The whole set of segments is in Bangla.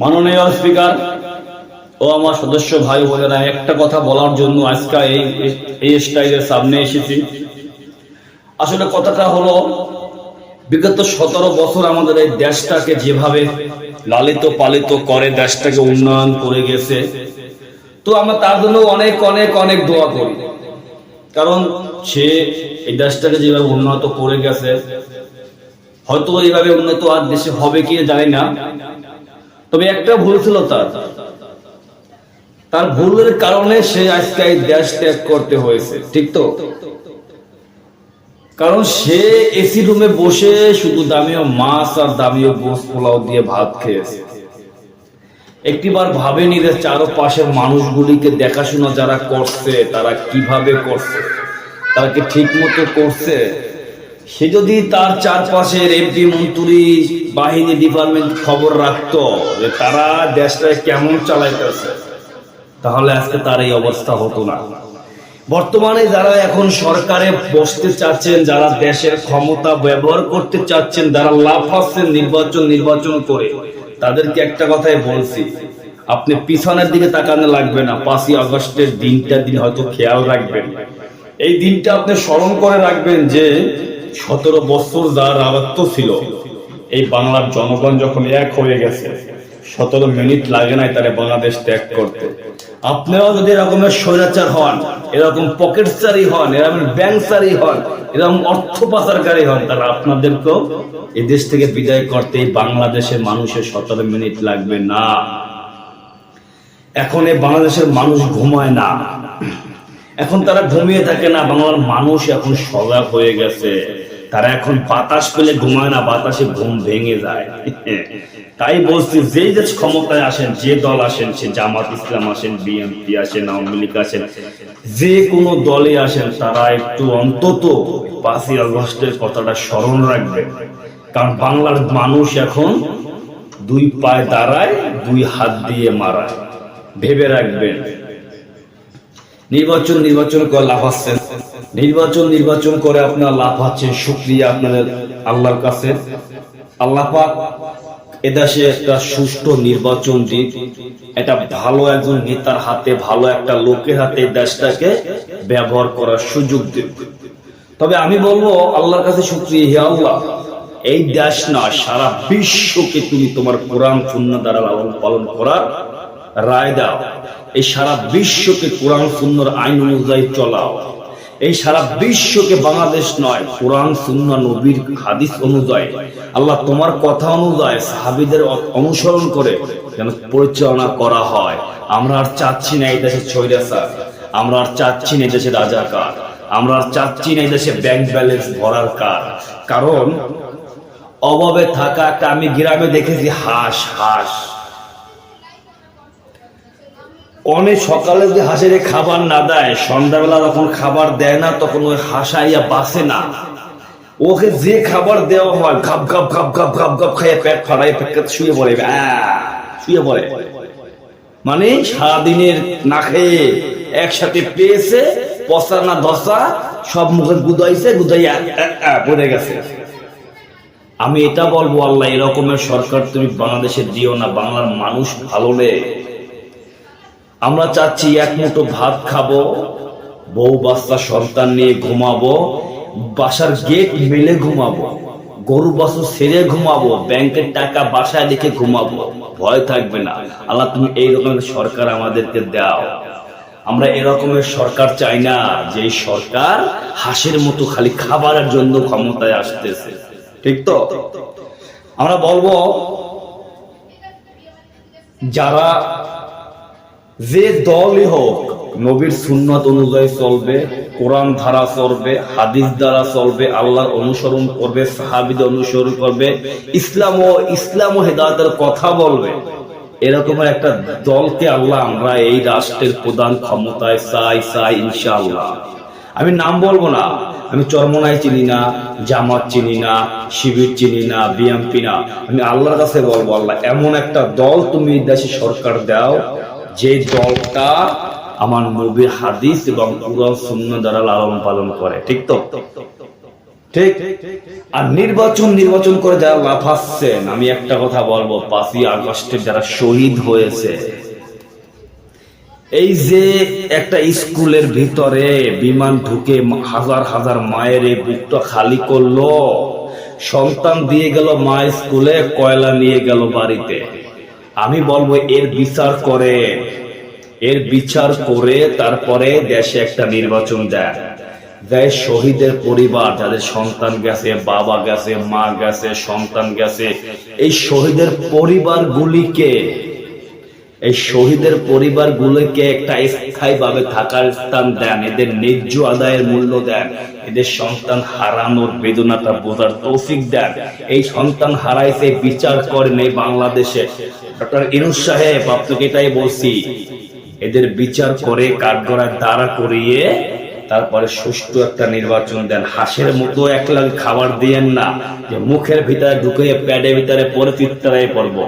মাননীয় স্পিকার ও আমার সদস্য ভাই বোনেরা, একটা কথা বলার জন্য আজকে এই এই স্টাইলের সামনে এসেছি। আসলে কথাটা হলো, বিগত সতেরো বছর আমাদের এই দেশটাকে যেভাবে লালিত পালিত করে, দেশটাকে উন্নয়ন করে গেছে, তো আমরা তার জন্য অনেক অনেক অনেক দোয়া করি। কারণ সে এই দেশটাকে যেভাবে উন্নত করে গেছে, হয়তো এইভাবে উন্নত আর দেশে হবে কি জানি না তবে একটা ভুল ছিল তার। তার ভুলের কারণে সে আজকে এই দেশ ত্যাগ করতে হয়েছে, ঠিক তো? কারণ সে এসি রুমে বসে শুধু দামীয় মাছ আর দামীয় গোস পোলাও দিয়ে ভাত খেয়েছে। একটিবার ভাবেনি যে চারপাশের মানুষগুলিকে দেখাশোনা যারা করছে, তারা কীভাবে করছে? তারা কি ঠিক মতো করছে? সে যদি তার চারপাশের এমপি মন্ত্রী বাহিনী ডিপার্টমেন্ট খবর রাখতো যে তারা দেশটাকে কেমন চালাইতেছে, তাহলে আজকে তার এই অবস্থা হতো না। বর্তমানে যারা এখন সরকারে বসতে চাচ্ছেন, যারা দেশের ক্ষমতা ব্যবহার করতে চাচ্ছেন, যারা লাভ পাচ্ছেন নির্বাচন নির্বাচন করে, তাদেরকে একটা কথাই বলছি, আপনি পিছনের দিকে তাকানো লাগবে না, পাঁচই আগস্টের দিনটা দিন হয়তো খেয়াল রাখবেন। এই দিনটা আপনি স্মরণ করে রাখবেন যে সতেরো বছর যার রাজত্ব ছিল, এই বাংলার জনগণ যখন এক হয়ে গেছে, সতেরো মিনিট লাগে নাই তারা বাংলাদেশ ত্যাগ করতে। আপনারাও যদি এরকমের স্বৈরাচার হন, এরকম পকেটচারি হন, এরকম ব্যাংকচারি হন, এরকম অর্থ পাচারকারী হন তারা আপনাদেরকেও এই দেশ থেকে বিদায় করতে এই বাংলাদেশের মানুষের সতেরো মিনিট লাগবে না। এখন এই বাংলাদেশের মানুষ ঘুমায় না। এখন তারা ঘুমিয়ে থাকে না, বাংলার মানুষ এখন সজাগ হয়ে গেছে। তারা এখন বাতাস পেলে ঘুমায় না, বাতাসে ঘুম ভেঙে যায়। তাই বলছি যে যে ক্ষমতায় আসেন, যে দল আসেন, সে জামাত ইসলাম আসেন, বিএনপি আসেন, আওয়ামী লীগ আসেন, যে কোনো দলে আসেন, তারা একটু অন্তত পাঁচই আগস্টের কথাটা স্মরণ রাখবে। কারণ বাংলার মানুষ এখন দুই পায়ে দাঁড়ায়, দুই হাত দিয়ে মারায়। ভেবে রাখবেন নির্বাচন নির্বাচন করে লাফাচ্ছেন নির্বাচন নির্বাচন করে আপনার লাফাচ্ছেন শুক্রিয়া আপনাদের আল্লাহর কাছে। আল্লাহ এদেশে একটা সুষ্ঠু নির্বাচন দিক। এটা ভালো একজন নেতার হাতে, ভালো একটা লোকের হাতে দেশটাকে ব্যবহার করার সুযোগ দিক। তবে আমি বলব, আল্লাহর কাছে শুক্রিয়া হে আল্লাহ। এই দেশ না, সারা বিশ্বকে তুমি তোমার কোরআন শূন্য দ্বারা লালন পালন করার রায় দাও। এই সারা বিশ্বকে কোরআন সুন্নর আইন অনুযায়ী চলাও। এই সারা বিশ্বকে বাংলাদেশ নয়, কোরআন সুন্না নবীর হাদিস অনুযায়ী। আল্লাহ তোমার কথা অনুযায়ী সাহাবিদের অনুসরণ করে যেন পরিচালনা করা হয়। আমরা আর চাচ্ছি না এই দেশে ছৈরাচার আমরা আর চাচ্ছি না এই দেশে রাজাকার। আমরা আর চাচ্ছি না এই দেশে ব্যাংক ব্যালেন্স ভরার কার। কারণ অভাবে থাকা একটা আমি গ্রামে দেখেছি হাঁস হাঁস। অনেক সকালে যদি হাঁসের খাবার না দেয়, সন্ধ্যাবেলা যখন খাবার দেয় না, তখন ওই হাসাইয়া বাসে না। ওকে যে খাবার দেওয়া হয়, ঘাপ ঘাপ ঘাপ ঘাপ ঘাপ ঘাপ খাইয়ে পেট ফাটাই পেট শুয়ে পড়ে শুয়ে পড়ে। মানে সারাদিনের না খেয়ে একসাথে পেয়েছে, পচা না ধসা, সব মুখে গুদাইছে, গুদাইয়া পড়ে গেছে। আমি এটা বলব, আল্লাহ, এরকমের সরকার তুমি বাংলাদেশে দিও না, বাংলার মানুষ ভালো নেই আমরা চাচ্ছি এক মুঠো ভাত খাব, বউ বাচ্চা সন্তান নিয়ে ঘুমাবো, বাসার গেট মেলে ঘুমাবো, গরু বাছু ছেড়ে ঘুমাবো ব্যাংকের টাকা বাসায় রেখে ঘুমাবো। ভয় থাকবে না। আল্লাহ তুমি এই রকমের সরকার আমাদেরকে দাও। আমরা এরকমের সরকার চাই না যে সরকার হাঁসের মতো খালি খাবারের জন্য ক্ষমতায় আসতেছে। ঠিক তো? আমরা বলব, যারা যে দলই হোক, নবীর সুন্নত অনুযায়ী চলবে, কোরআন ধারা চলবে, হাদিস দ্বারা চলবে, আল্লাহর অনুসরণ করবে, সাহাবিদের অনুসরণ করবে, ইসলাম ও ইসলাম ও হেদায়তের কথা বলবে। এরকমের একটা দলকে আল্লাহ আমরা এই রাষ্ট্রের প্রধান ক্ষমতায় চাই চাই ইনশাআল্লাহ। আমি নাম বলব না, আমি চরমনাই চিনি না, জামাত চিনি না, শিবির চিনি না, বিএমপি না। আমি আল্লাহর কাছে বলব, আল্লাহ, এমন একটা দল তুমি দেশে সরকার দাও যে দলটা আমার নবীর হাদিস এবং পুরো শূন্য দ্বারা লালন পালন করে, ঠিক তো? ঠিক? আর নির্বাচন নির্বাচন করে যারা লাফাচ্ছেন, আমি একটা কথা বলব, পাঁচই আগস্টে যারা শহীদ হয়েছে, এই যে একটা স্কুলের ভিতরে বিমান ঢুকে হাজার হাজার মায়ের এই বুকটা খালি করল, সন্তান দিয়ে গেল মা স্কুলে, কয়লা নিয়ে গেল বাড়িতে। আমি বলব, এর বিচার করে। এর বিচার করে তারপরে দেশে একটা নির্বাচন দেয়। দেয় শহীদের পরিবার, যাদের সন্তান গেছে, বাবা গেছে, মা গেছে, সন্তান গেছে। এই শহীদের পরিবারগুলিকে এই শহীদের পরিবারগুলোকে একটা স্থায়ী ভাবে থাকার স্থান দেন। এদের ন্যায্য আদায়ের মূল্য দেন। এদের সন্তান হারানোর বেদনাটা বোঝার তৌফিক দেন। এই সন্তান হারাইছে, বিচার করেন এই বাংলাদেশে। ডক্টর ইনুস সাহেব, আপনাকে এটাই বলছি, এদের বিচার করে কাঠগড়ায় দাঁড়া করিয়ে তারপরে সুষ্ঠু একটা নির্বাচন দেন। হাঁসের মতো এক লাখ খাবার দিয়েন না, যে মুখের ভিতরে ঢুকে প্যাডের ভিতরে পরে চিত্তারাই পড়ব।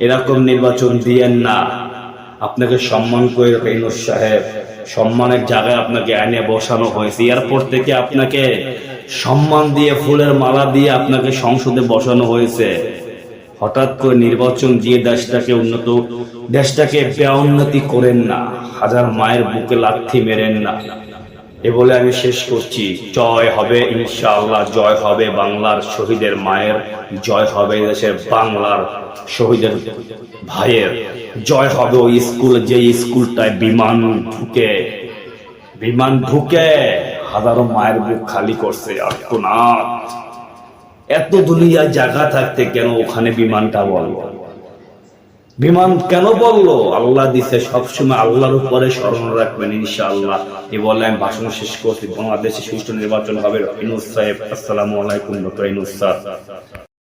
এরকম নির্বাচন দিয়েন না। আপনাকে সম্মান করে ইনুস সাহেব। সম্মানের জায়গায় আপনাকে আইনে বসানো হয়েছে। এয়ারপোর্ট থেকে আপনাকে সম্মান দিয়ে ফুলের মালা দিয়ে আপনাকে সংসদে বসানো হয়েছে। হঠাৎ করে নির্বাচন দিয়ে দেশটাকে উন্নত, দেশটাকে ব্যউন্নতি করেন না। হাজার মায়ের বুকে লাথি মেরেন না। এ বলে আমি শেষ করছি। জয় হবে, ইনশাআল্লাহ জয় হবে বাংলার শহীদের মায়ের, জয় হবে দেশের বাংলার শহীদের ভাইয়ের, জয় হবে ওই স্কুল যে স্কুলটায় বিমান ঢুকে। বিমান ঢুকে, হাজারো মায়ের বুক খালি করছে, আর্তনাদ। এত দুনিয়া জায়গা থাকতে কেন ওখানে বিমানটা বলব বিমান কেন বলল? আল্লাহ দিছে, সবসময় আল্লাহর উপরে স্মরণ রাখবেন ইনশাআল্লাহ। এ বলে আমি ভাষণ শেষ করছি। বাংলাদেশে সুষ্ঠু নির্বাচন হবে ইনুস সাহেব। আসসালামু আলাইকুম